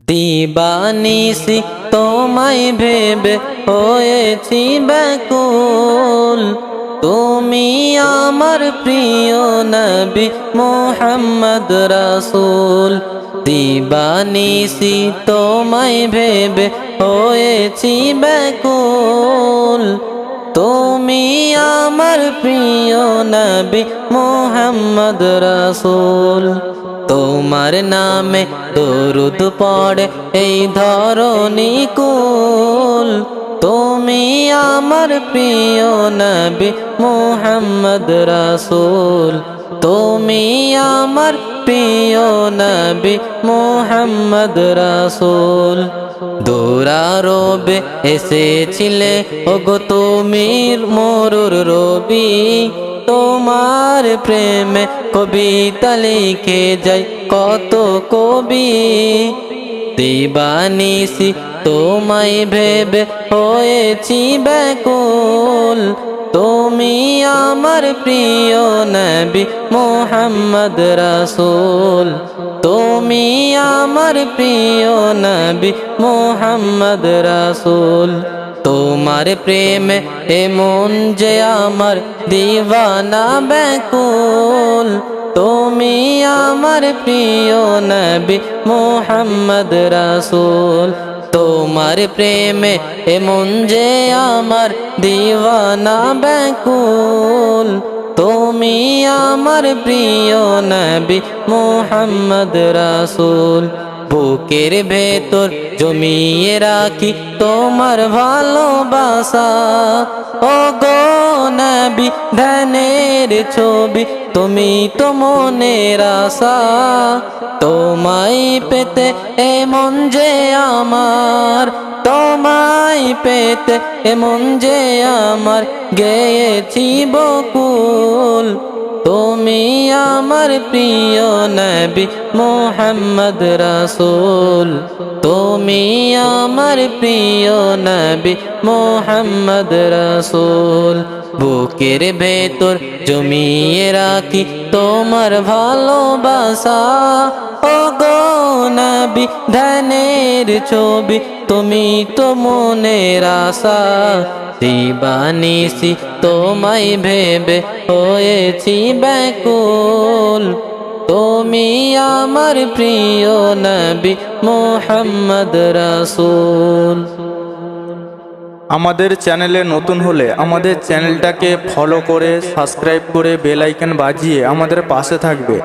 দিবানিসি তোমায় ভেবে হয়েছি ব্যাকুল। তুমি আমার প্রিয় নবী মোহাম্মদ রাসূল। দিবানিসি তোমায় ভেবে হয়েছি ব্যাকুল। তুমি আমার প্রিয় নবী মোহাম্মদ রাসূল। তোমার নামে দরুদ পড়ে, এই ধরনী কুল। তুমি আমার প্রিয় নবী মোহাম্মদ রাসূল। তুমি আমার প্রিয় নবী মোহাম্মদ রাসূল। দূরারোবে এসেছিলে, ওগো তুমির মরুর রবি। তোমার প্রেমে কবিতা লিখে যাই কত কবি? দিবানিসি, তোমায় ভেবে হয়েছি ব্যাকুল। তুমি আমার প্রিয় নবী মোহাম্মদ রাসূল। তুমি আমার প্রিয় নবী মোহাম্মদ রাসূল। তোমার প্রেমে এমন যে আমার দিওয়ানা ব্যাকুল। তুমি আমার প্রিয় নবী মোহাম্মদ রাসূল। তোমার প্রেমে এমন যে আমার দিওয়ানা ব্যাকুল। তুমি আমার প্রিয় নবী মোহাম্মদ রাসূল। বুকের ভেতর জমিয়ে রাখি তোমার ভালোবাসা। ও গো নবী, ধ্যানের ছবি, তুমি তো মনের আশা। তোমায় পেতে এমন যে আমার তোমায় পেতে এমন যে আমার গেয়েছি বকুল। তুমি আমার প্রিয় নবী মোহাম্মদ রাসুল। তুমি আমার প্রিয় নবী মোহাম্মদ রাসূল। বুকের ভেতর জমিয়ে রাখি তোমার ভালোবাসা। ও গো নবী, ধ্যানের ছবি তুমি তো মনের আশা। দিবানিসি, তোমায় ভেবে হয়েছি ব্যাকুল। তুমি আমার প্রিয় নবী মোহাম্মদ রাসূল। আমাদের চ্যানেলে নতুন হলে আমাদের চ্যানেলটাকে ফলো করে সাবস্ক্রাইব করে বেল আইকন বাজিয়ে আমাদের পাশে থাকবে।